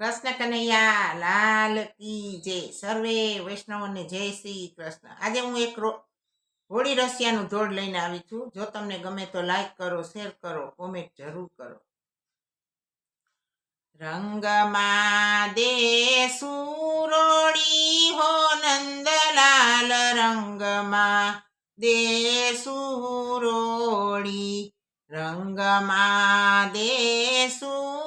કૃષ્ણ કનૈયા, લાલ કી જય. સર્વે વૈષ્ણવને જય શ્રી કૃષ્ણ. આજે હું એક હોળી રસિયાનું ધોળ લઈને આવી છું. જો તમને ગમે તો લાઈક કરો, શેર કરો, કોમેન્ટ જરૂર કરો. રંગમાં દે સુરોળી હો નંદલાલ, રંગમાં દે સુરોળી રંગમાં દે સુરોળી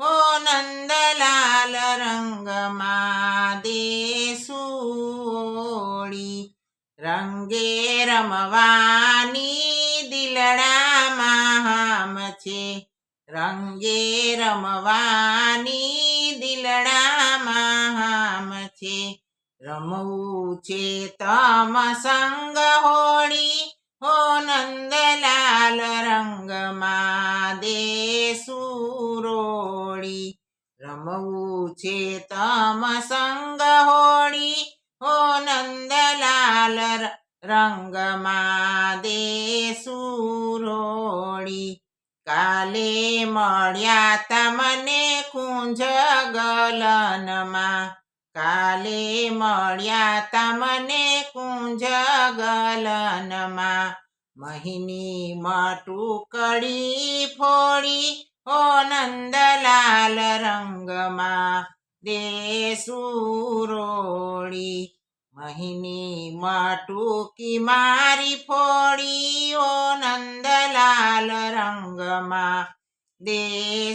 હો નંદલાલ રંગમાં દે સુઓળી રંગે રમવાની દિલડામાં છે રંગે રમવાની દિલડામાં છે રમવું છે તમ સંગ હોળી હો નંદલાલ રંગમાં સુરોળી રમવું છે તમ સંગ હોળી. હો નંદલાલ રંગમાં દે સુરોળી કાલે મળ્યા તમને કુંજ ગલનમાં. કાલે મળ્યા તમને કુંજ ગલનમાં. મહિની મટુકડી ફોડી ઓ નંદલાલ રંગમાં દે સુરોળી મહિની મટુકી મારી ફોડી ઓ નંદલાલ રંગમાં દે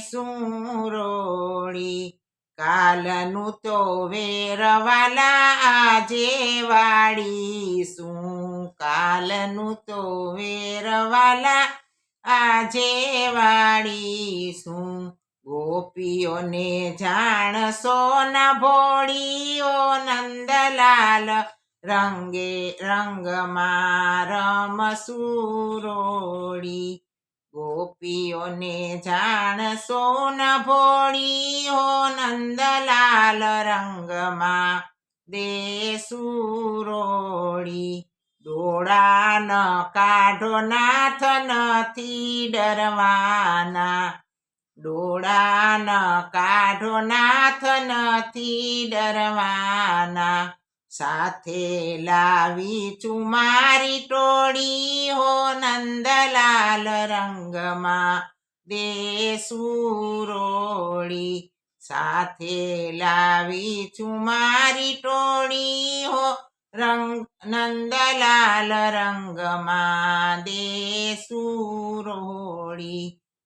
સુરોળી કાલનું તો વેરવાલા આજે વાળીશું કાલનું તો વેરવાલા આજે વાળીશું. ગોપીઓને જાણશો ન ભોળીઓ નંદલાલ. રંગે રંગમાં રમસુરોળી ગોપીઓને જાણશો ન ભોળીઓ નંદલાલ. રંગમાં દેસુરોળી ડોળા ન કાઢો નાથ નથી ડરવાના. ડોળા ન કાઢો નાથ નથી ડરવાના. સાથે લાવી ચુમારી ટોળી હો નંદલાલ રંગમાં. દેસુરોળી સાથે લાવી ચુમારી ટોળી હો રંગ નંદલાલ રંગમાં દેસુરોળી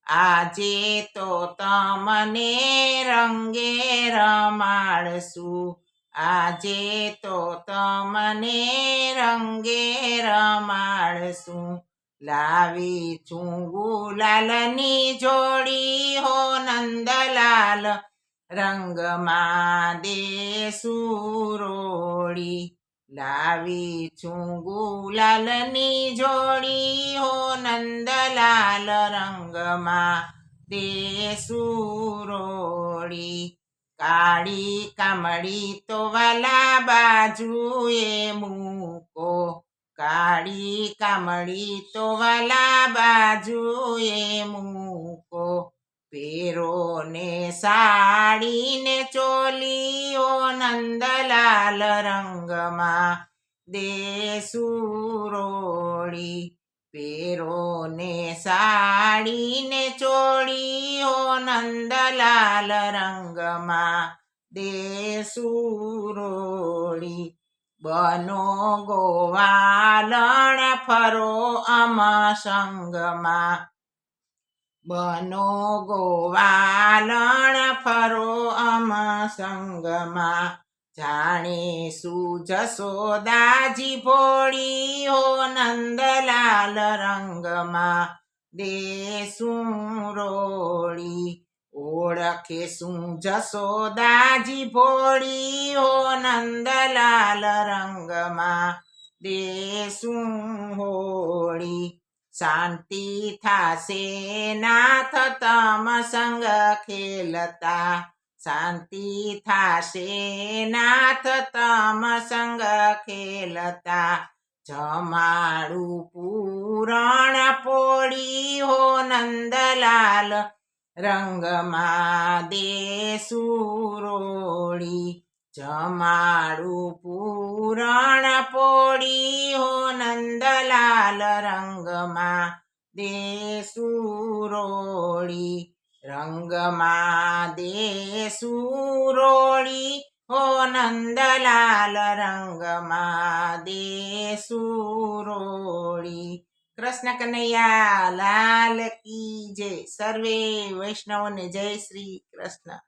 આજે તો તમને રંગે રમાડશું આજે તો તમને રંગે રમાડશું લાવી છું ગુલાલની જોડી હો નંદલાલ રંગમાં દેસુરોળી લાવી છું ગુલાલની જોડી હો નંદલાલ રંગમાં દેસુરોળી. કાળી કામડી તો વાલા બાજુએ મૂકો. કાળી કામડી તો વાલા બાજુએ મૂકો પેરો ને સાડીને ચોલીઓ નંદલાલ રંગમાં દેસુરોળી. પેરો ને સાડીને ચોળીઓ નંદલાલ રંગમાં દેસુરોળી. બનો ગોવાલણ ફરો અમા સંગમાં બનો ગોવાલણ ફરો અમ સંગમાં. જાણે સુજસોદાજી ભોળી હો નંદલાલ રંગમાં. દેસુરોળી ઓળખે શું જસોદાજી ભોળી હો નંદલાલ રંગમાં. દેસું હોળી શાંતિ થાશે, નાથ તમ સંગ ખેલતા. શાંતિ થાશે, નાથ તમ સંગ ખેલતા. જમાડું પૂરણ પોળી હો નંદલાલ, રંગમાં દેસુરોળી જમાડું પૂરણ પોડી હો નંદલાલ રંગમાં દેસુરોળી રંગમાં દેસુરોળી હો નંદલાલ રંગમાં દેસુરોળી કૃષ્ણ કનૈયા લાલ કી જય. સર્વે વૈષ્ણવને જય શ્રી કૃષ્ણ.